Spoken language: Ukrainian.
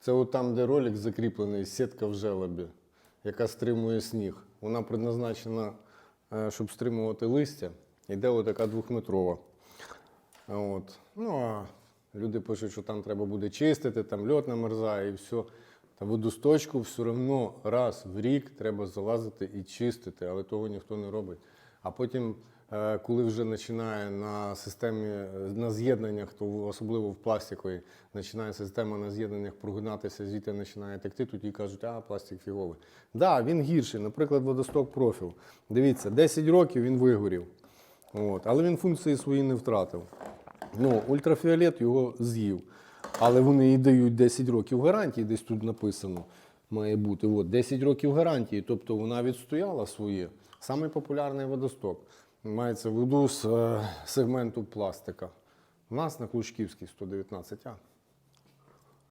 Це от там, де ролик закріплений, сітка в желобі, яка стримує сніг. Вона предназначена, е, щоб стримувати листя. Йде отака двохметрова. От. Ну, а люди пишуть, що там треба буде чистити, там льот намерзає і все. Та водосточку все одно раз в рік треба залазити і чистити, але того ніхто не робить. А потім, е, коли вже починає на системі, е, на з'єднаннях, то особливо в пластиковій, починає система на з'єднаннях прогинатися, звідти починає текти, тоді кажуть, а пластик фіговий. Так, да, він гірший. Наприклад, водосток профіл. Дивіться, 10 років він вигорів. От. Але він функції свої не втратив. Ну, ультрафіолет його з'їв. Але вони і дають 10 років гарантії, десь тут написано. Має бути От, 10 років гарантії, тобто вона відстояла своє. Самий популярний водосток. Мається в виду з е, сегменту пластика. У нас на Клучківській 119А.